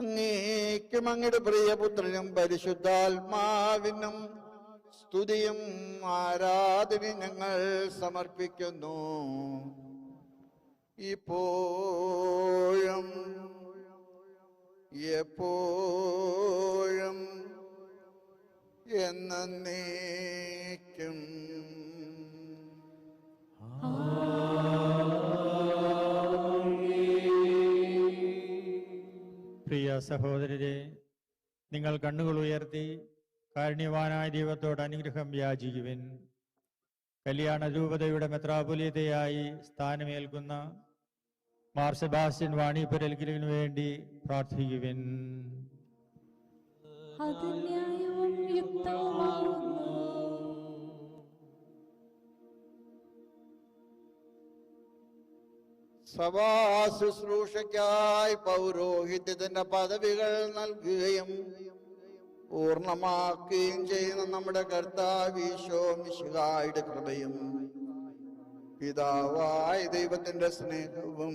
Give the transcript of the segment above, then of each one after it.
അങ്ങേക്കും അങ്ങയുടെ പ്രിയപുത്രനും പരിശുദ്ധാത്മാവിനും സ്തുതിയും ആരാധനയും ഞങ്ങൾ സമർപ്പിക്കുന്നു. ഇപ്പോഴും എപ്പോഴും എന്നേക്കും സഹോദരരെ നിങ്ങൾ കണ്ണുകൾ ഉയർത്തി കാരുണ്യവാനായ ദൈവത്തോട് അനുഗ്രഹം യാചിക്കുവിൻ. കല്യാണ രൂപതയുടെ മെത്രാപൊലീതയായി സ്ഥാനമേൽക്കുന്ന മാർ സെബാസ്റ്റ്യൻ വാണിപുരൽക്കിലിനു വേണ്ടി പ്രാർത്ഥിക്കുവിൻ. അത് ന്യായവും യുക്തവുമാകുന്നു. സഭാ ശുശ്രൂഷയ്ക്കായി പൗരോഹിത്യത്തിന്റെ പദവികൾ നൽകുകയും പൂർണമാക്കുകയും ചെയ്യുന്ന നമ്മുടെ കർത്താവീശോ മിശിഹായുടെ കൃപയും പിതാവായ ദൈവത്തിന്റെ സ്നേഹവും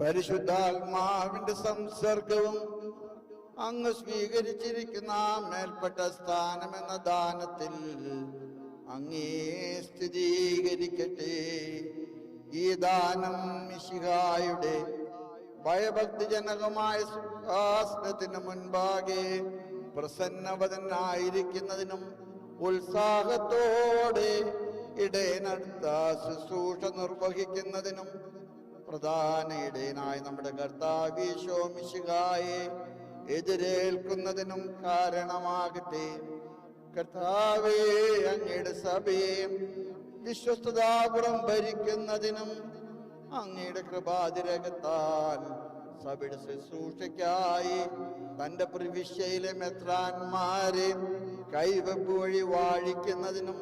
പരിശുദ്ധാത്മാവിന്റെ സംസർഗവും അങ്ങ് സ്വീകരിച്ചിരിക്കുന്ന മേൽപ്പെട്ട സ്ഥാനമെന്ന ദാനത്തിൽ അങ്ങേ സ്ഥിരീകരിക്കട്ടെ. ഈ ദാനം മിശിഹായുടെ ഭയഭക്തിജനകമായ സുഖാസനത്തിന് മുൻപാകെ പ്രസന്നവതനായിരിക്കുന്നതിനും ഉത്സാഹത്തോടെ ഇടയനടുത്ത ശുശ്രൂഷ നിർവഹിക്കുന്നതിനും പ്രധാന ഇടയനായ നമ്മുടെ കർത്താവീശോ മിശിഹായെ എതിരേൽക്കുന്നതിനും കാരണമാകട്ടെ. കർത്താവേ അങ്ങയുടെ സഭയെ വിശ്വസ്തതാപുറം ഭരിക്കുന്നതിനും അങ്ങയുടെ കൃപാതിരകത്താൽ സഭയുടെ ശുശ്രൂഷയ്ക്കായി തന്റെ പ്രവിശ്യയിലെ മെത്രാന്മാരെ കൈവെപ്പ് വഴി വാഴിക്കുന്നതിനും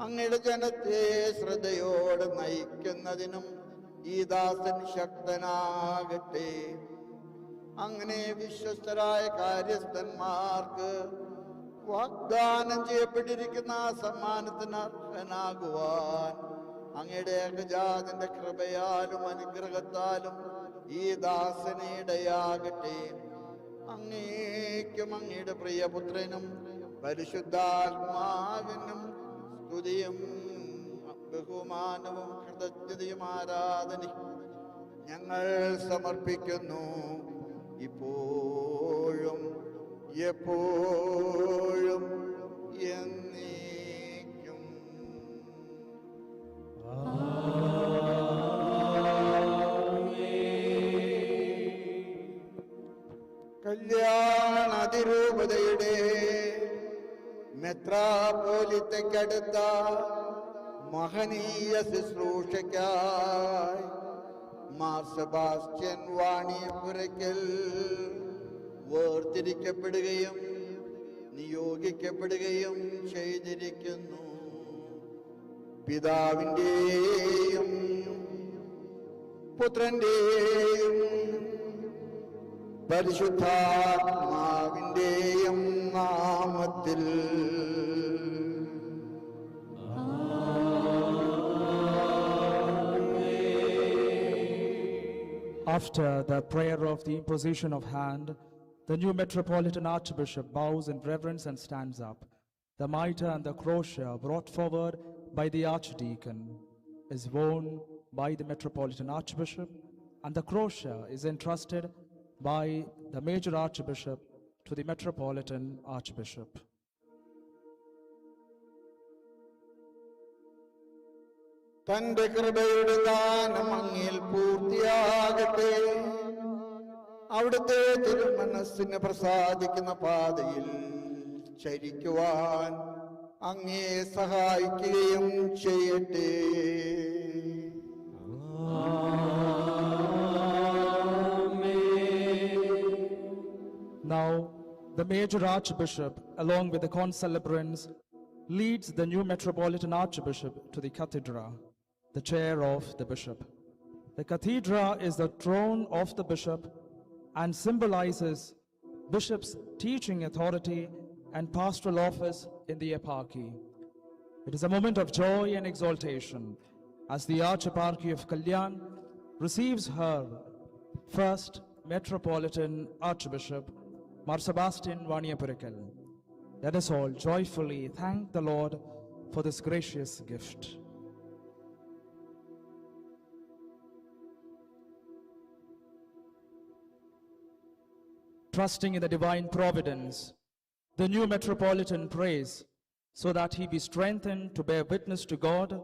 അങ്ങയുടെ ജനത്തെ ശ്രദ്ധയോടെ നയിക്കുന്നതിനും ഈ ദാസൻ ശക്തനാകട്ടെ. അങ്ങനെ വിശ്വസ്തരായ കാര്യസ്ഥന്മാർക്ക് വാഗ്ദാനം ചെയ്യപ്പെട്ടിരിക്കുന്ന സമ്മാനത്തിന് അർഹനാകുവാൻ അങ്ങയുടെ ഏകജാതിന്റെ കൃപയാലും അനുഗ്രഹത്താലും ഈ ദാസനെ ഇടയാകട്ടെ. അങ്ങേക്കും അങ്ങയുടെ പ്രിയപുത്രനും പരിശുദ്ധാത്മാവിനും സ്തുതിയും ബഹുമാനവും കൃതജ്ഞതയും ആരാധനയും ഞങ്ങൾ സമർപ്പിക്കുന്നു. ഇപ്പോഴും എപ്പോഴും എന്നേക്കും. കല്യാണ അതിരൂപതയുടെ മെത്രാപോലിത്തക്കടുത്ത മഹനീയ ശുശ്രൂഷയ്ക്കായി മാർ സെബാസ്റ്റ്യൻ വാണിയപ്പുരയ്ക്കൽ വേർതിരിക്കപ്പെടുകയും നിയോഗിക്കപ്പെടുകയും ചെയ്തിരിക്കുന്നു. പിതാവിന്റെയും പുത്രന്റെയും പരിശുദ്ധാത്മാവിന്റെയും നാമത്തിൽ. After the prayer of the imposition of hand, the new Metropolitan Archbishop bows in reverence and stands up. The mitre and the crosier brought forward by the Archdeacon is worn by the Metropolitan Archbishop, and the crosier is entrusted by the Major Archbishop to the Metropolitan Archbishop. തന്റെ കൃപയുടെ ദാനം അങ്ങിൽ പൂർത്തിയാകട്ടെ അവിടുത്തെ തിരുമനസ്സിന് പ്രസാദിക്കുന്ന പാതയിൽ ചരിക്കുവാൻ അങ്ങേ സഹായിക്കുകയും ചെയ്യട്ടെ Now, the Major Archbishop, along with the concelebrants, leads the new Metropolitan Archbishop to the cathedra, the chair of the bishop. The cathedra is the throne of the bishop and symbolizes bishop's teaching authority and pastoral office in the eparchy. It is a moment of joy and exaltation as the Archeparchy of Kalyan receives her first Metropolitan Archbishop Mar Sebastian Vaniapurikal. Let us all joyfully thank the Lord for this gracious gift. trusting in the divine providence, the new metropolitan prays, so that he be strengthened to bear witness to God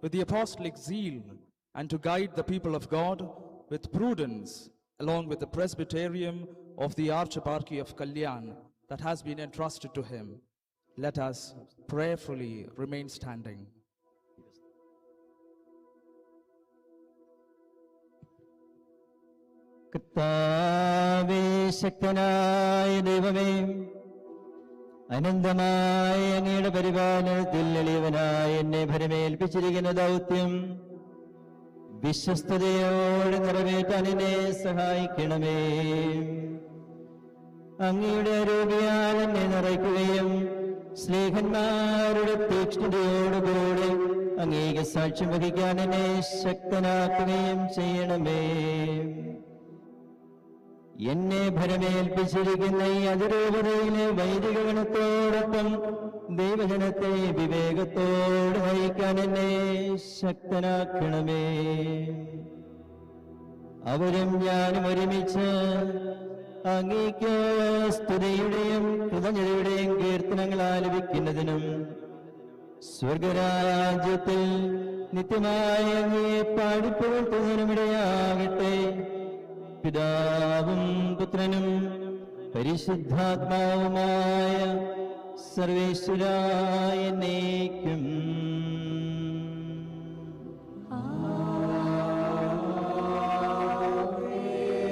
with the apostolic zeal and to guide the people of God with prudence, along with the presbyterium of the Archieparchy of Kalyan that has been entrusted to him. Let us prayerfully remain standing. Goodbye. ശക്തനായ ദൈവമേ അനന്തമായ അങ്ങയുടെ പരിപാലനത്തിൽ എളിയവനായ എന്നെ ഭരമേൽപ്പിച്ചിരിക്കുന്ന ദൗത്യം വിശ്വസ്തയോടെ നിറവേറ്റാൻ എന്നെ സഹായിക്കണമേ. അങ്ങയുടെ രൂപയാൽ എന്നെ നിറയ്ക്കുകയും സ്നേഹന്മാരുടെ തീക്ഷ്ണതയോടുകൂടി അങ്ങേക്ക് സാക്ഷ്യം വഹിക്കാൻ എന്നെ ശക്തനാക്കുകയും ചെയ്യണമേ. എന്നെ ഭരമേൽപ്പിച്ചിരിക്കുന്ന ഈ അതിരൂപതയിലെ വൈദിക ഗണത്തോടൊപ്പം ദൈവജനത്തെ വിവേകത്തോട് നയിക്കാൻ എന്നെ ശക്തനാക്കണമേ. അവരും ഞാനും ഒരുമിച്ച് അങ്ങേക്ക് സ്തുതിയുടെയും കൃതജ്ഞതയുടെയും കീർത്തനങ്ങൾ ആലപിക്കുന്നതിനും സ്വർഗരാജ്യത്തിൽ നിത്യമായ അങ്ങേ പാടിപ്പുകഴ്ത്തുന്നതിനും ഇടയാകട്ടെ പിതാവും പുത്രനും പരിശുദ്ധാത്മാവുമായ സർവേശ്വരായ എന്നേക്കും.